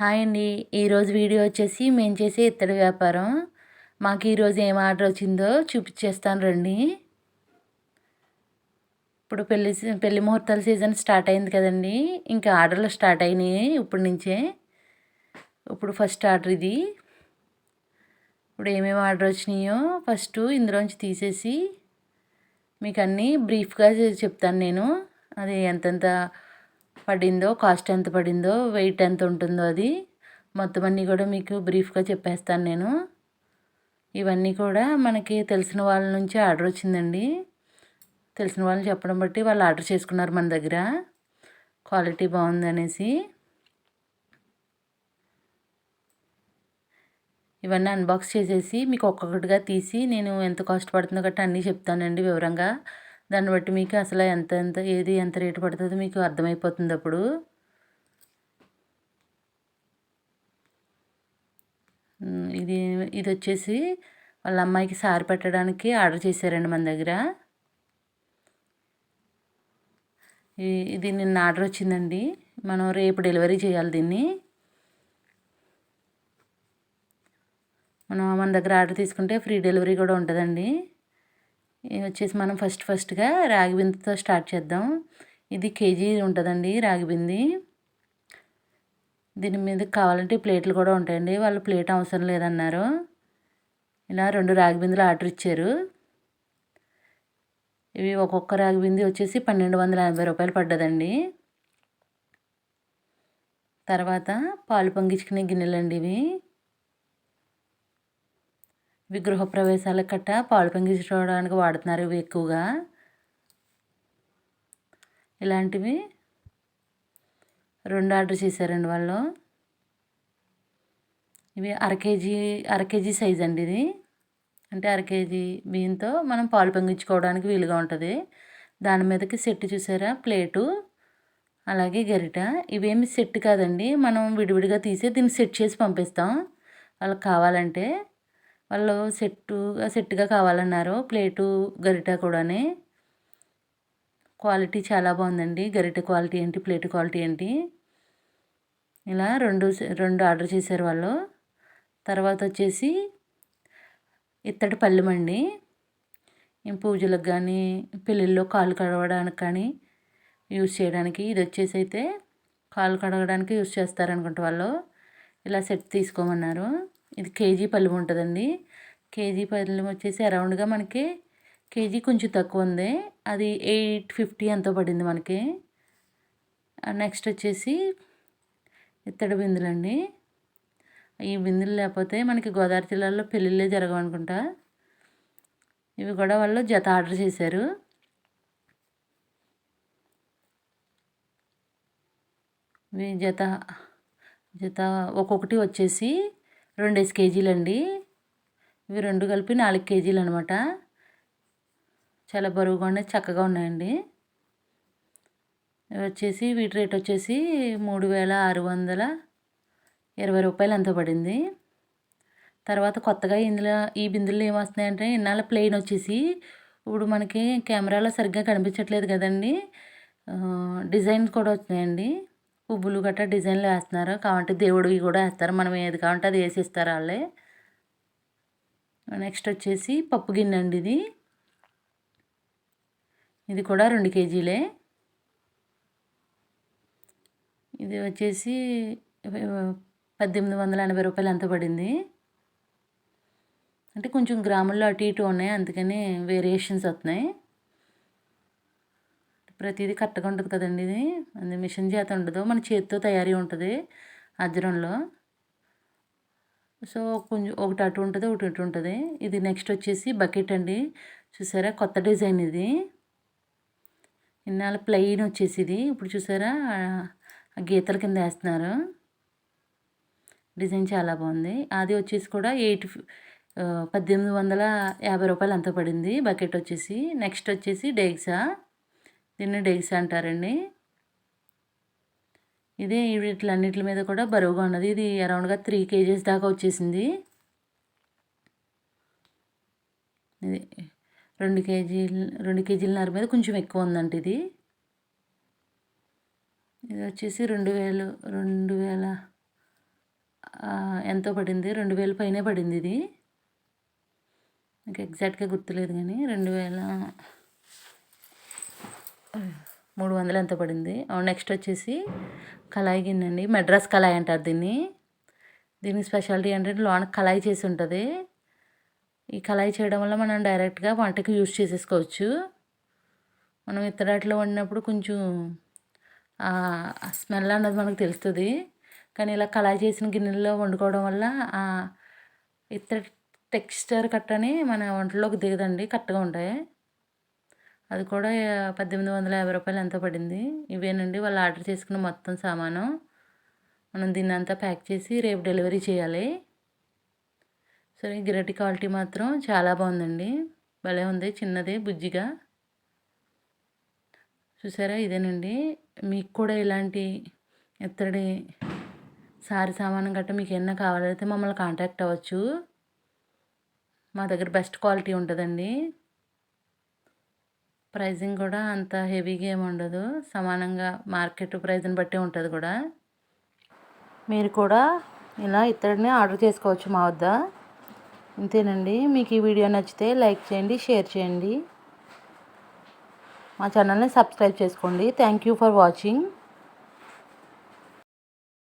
Hi అండి. ఈరోజు video వచ్చేసి మేము చేసే ఇత్తడి వ్యాపారం. మాకు ఈరోజు ఏం ఆర్డర్ వచ్చిందో చూపించేస్తాను రండి. ఇప్పుడు పెళ్ళి పెళ్ళి ముహూర్తాల సీజన్ స్టార్ట్ అయింది కదండి. ఇంకా ఆర్డర్లు స్టార్ట్ అయినాయి ఇప్పటి నుంచే. ఇప్పుడు ఫస్ట్ ఆర్డర్ ఇది. ఇప్పుడు ఏమేమి ఆర్డర్ వచ్చినాయో ఫస్ట్ ఇందులోంచి తీసేసి మీకు అన్నీ బ్రీఫ్గా చెప్తాను నేను. అది ఎంతెంత పడిందో కాస్ట్ ఎంత పడిందో వెయిట్ ఎంత ఉంటుందో అది మొత్తం అన్నీ కూడా మీకు బ్రీఫ్గా చెప్పేస్తాను నేను. ఇవన్నీ కూడా మనకి తెలిసిన వాళ్ళ నుంచి ఆర్డర్ వచ్చిందండి. తెలిసిన వాళ్ళు చెప్పడం బట్టి వాళ్ళు ఆర్డర్ చేసుకున్నారు మన దగ్గర. క్వాలిటీ బాగుంది అనేసి ఇవన్నీ అన్బాక్స్ చేసేసి మీకు ఒక్కొక్కటిగా తీసి నేను ఎంత కాస్ట్ పడుతుందో గట్టా అన్నీ చెప్తానండి వివరంగా. దాన్ని బట్టి మీకు అసలు ఎంత ఎంత ఏది ఎంత రేటు పడుతుందో మీకు అర్థమైపోతుంది అప్పుడు. ఇది ఇది వచ్చేసి వాళ్ళ అమ్మాయికి సారి పెట్టడానికి ఆర్డర్ చేశారండి మన దగ్గర. ఇది నిన్న ఆర్డర్ వచ్చిందండి. మనం రేపు డెలివరీ చేయాలి దీన్ని. మనం మన దగ్గర ఆర్డర్ తీసుకుంటే ఫ్రీ డెలివరీ కూడా ఉంటుందండి. వచ్చేసి మనం ఫస్ట్ ఫస్ట్గా రాగి బిందెతో స్టార్ట్ చేద్దాం. ఇది కేజీ ఉంటుందండి రాగి బింది. దీని మీద కావాలంటే ప్లేట్లు కూడా ఉంటాయండి. వాళ్ళు ప్లేట్ అవసరం లేదన్నారు. ఇలా రెండు రాగి బిందెలు ఆర్డర్ ఇచ్చారు. ఇవి ఒక్కొక్క రాగి బింది వచ్చేసి పన్నెండు వందల ఎనభై రూపాయలు పడ్డదండి. తర్వాత పాలు పొంగించుకునే గిన్నెలండి ఇవి. విగ్రహ ప్రవేశాల కట్ట పాలు పొంగించుకోవడానికి వాడుతున్నారు ఇవి ఎక్కువగా. ఇలాంటివి రెండు ఆర్డర్ చేశారండి వాళ్ళు. ఇవి అర కేజీ అర కేజీ సైజ్ అండి ఇది. అంటే అర కేజీ బియ్యంతో మనం పాలు పొంగించుకోవడానికి వీలుగా ఉంటుంది. దాని మీదకి సెట్ చూసారా? ప్లేటు అలాగే గరిట. ఇవేమి సెట్ కాదండి. మనం విడివిడిగా తీసి దీన్ని సెట్ చేసి పంపిస్తాం. వాళ్ళకి కావాలంటే వాళ్ళు సెట్టుగా సెట్గా కావాలన్నారు. ప్లేటు గరిట కూడానే. క్వాలిటీ చాలా బాగుందండి. గరిట క్వాలిటీ ఏంటి ప్లేట్ క్వాలిటీ ఏంటి? ఇలా రెండు రెండు ఆర్డర్ చేశారు వాళ్ళు. తర్వాత వచ్చేసి ఇత్తడి పళ్ళెం పూజలకు కానీ పెళ్ళిళ్ళలో కాలు కడగడానికి కానీ యూజ్ చేయడానికి ఇది వచ్చేసి అయితే కాలు కడగడానికి యూజ్ చేస్తారనుకుంటే వాళ్ళు. ఇలా సెట్ తీసుకోమన్నారు. ఇది కేజీ పళ్ళు ఉంటుందండి. కేజీ పళ్ళు వచ్చేసి అరౌండ్గా మనకి కేజీ కొంచెం తక్కువ ఉంది. అది ఎయిట్ ఫిఫ్టీ ఎంతో పడింది మనకి. నెక్స్ట్ వచ్చేసి ఇత్తడి బిందులండి. ఈ బిందులు లేకపోతే మనకి గోదావరి జిల్లాలో పెళ్ళిళ్ళే జరగవనుకుంటా. ఇవి కూడా వాళ్ళు జత ఆర్డర్ చేశారు. ఇవి జత జత ఒక్కొక్కటి వచ్చేసి రెండేసి కేజీలు అండి ఇవి రెండు కలిపి నాలుగు కేజీలు అనమాట చాలా బరువుగా ఉన్నాయి చక్కగా ఉన్నాయండి. ఇవి వచ్చేసి వీటి రేట్ వచ్చేసి మూడు వేల ఆరు వందల ఇరవై రూపాయలు ఎంతో పడింది. తర్వాత కొత్తగా ఇందులో ఈ బిందులు ఏమొస్తున్నాయంటే ఇన్నాళ్ళ ప్లెయిన్ వచ్చేసి ఇప్పుడు మనకి కెమెరాలో సరిగ్గా కనిపించట్లేదు కదండి. డిజైన్ కూడా వచ్చినాయండి పువ్వులు గట్రా డిజైన్లు వేస్తున్నారు. కాబట్టి దేవుడివి కూడా వేస్తారు. మనం ఏది కావాలంటే అది వేసి ఇస్తారు వాళ్ళే. నెక్స్ట్ వచ్చేసి పప్పు గిన్నె అండి ఇది. ఇది కూడా రెండు కేజీలే. ఇది వచ్చేసి పద్దెనిమిది వందల ఎనభై రూపాయలు ఎంత పడింది? అంటే కొంచెం గ్రాముల్లో అటు ఇటు ఉన్నాయి. అందుకని వేరియేషన్స్ వస్తున్నాయి. ప్రతిదీ కరెక్ట్గా ఉంటుంది కదండి ఇది? అది మిషన్ చేత ఉండదు. మన చేతితో తయారీ ఉంటుంది అజ్రంలో సో కొంచెం ఒకటి అటు ఉంటుంది ఒకటి ఇటు ఉంటుంది. ఇది నెక్స్ట్ వచ్చేసి బకెట్ అండి. చూసారా? కొత్త డిజైన్ ఇది. ఇన్నాళ్ళ ప్లెయిన్ వచ్చేసి ఇది. ఇప్పుడు చూసారా? గీతల కింద వేస్తున్నారు. డిజైన్ చాలా బాగుంది. అది వచ్చేసి కూడా ఎయిట్ పద్దెనిమిది వందల యాభై రూపాయలు అంత పడింది బకెట్ వచ్చేసి. నెక్స్ట్ వచ్చేసి డేగ్సా దీన్ని డెగ్స్ అంటారండి. ఇదే వీటిలన్నిటి మీద కూడా బరువుగా ఉన్నది. ఇది అరౌండ్గా త్రీ కేజీస్ దాకా వచ్చేసింది. ఇది రెండు కేజీలు రెండు కేజీలన్నర మీద కొంచెం ఎక్కువ ఉందంట ఇది. ఇది వచ్చేసి రెండు వేలు రెండు వేల ఎంతో పడింది. రెండు వేల పైనే పడింది ఇది. నాకు ఎగ్జాక్ట్గా గుర్తులేదు కానీ రెండు వేల మూడు వందలు ఎంత పడింది? నెక్స్ట్ వచ్చేసి కళాయి గిన్నె అండి మెడ్రాస్ కళాయి అంటారు దీన్ని. దీని స్పెషాలిటీ ఏంటంటే లోన కళాయి చేసి ఉంటుంది. ఈ కళాయి చేయడం వల్ల మనం డైరెక్ట్గా వంటకి యూజ్ చేసేసుకోవచ్చు. మనం ఇతరాట్లో వండినప్పుడు కొంచెం స్మెల్ అన్నది మనకు తెలుస్తుంది. కానీ ఇలా కళాయి చేసిన గిన్నెల్లో వండుకోవడం వల్ల ఇతర టెక్స్చర్ కట్టని మన వంటలోకి దిగదండి కరెక్ట్గా ఉంటాయి. అది కూడా పద్దెనిమిది వందల యాభై రూపాయలు ఎంత పడింది. ఇవేనండి వాళ్ళు ఆర్డర్ చేసుకున్న మొత్తం సామాను మనం దీన్ని అంతా ప్యాక్ చేసి రేపు డెలివరీ చేయాలి. సరే గిరటి క్వాలిటీ మాత్రం చాలా బాగుందండి. భలే ఉంది చిన్నది బుజ్జిగా. చూసారా? ఇదేనండి మీకు కూడా ఇలాంటి ఇత్తడి సారీ సామానం గట్రా మీకు ఏమన్నా కావాలైతే మమ్మల్ని కాంటాక్ట్ అవ్వచ్చు. మా దగ్గర బెస్ట్ క్వాలిటీ ఉంటుందండి. ప్రైజింగ్ కూడా అంత హెవీగా ఏమి ఉండదు. సమానంగా మార్కెట్ ప్రైజ్ని బట్టి ఉంటుంది కూడా. మీరు కూడా ఇలా ఇతడిని ఆర్డర్ చేసుకోవచ్చు మా వద్ద. ఇంతేనండి. మీకు ఈ వీడియో నచ్చితే లైక్ చేయండి షేర్ చేయండి. మా ఛానల్ని సబ్స్క్రైబ్ చేసుకోండి. Thank you for watching.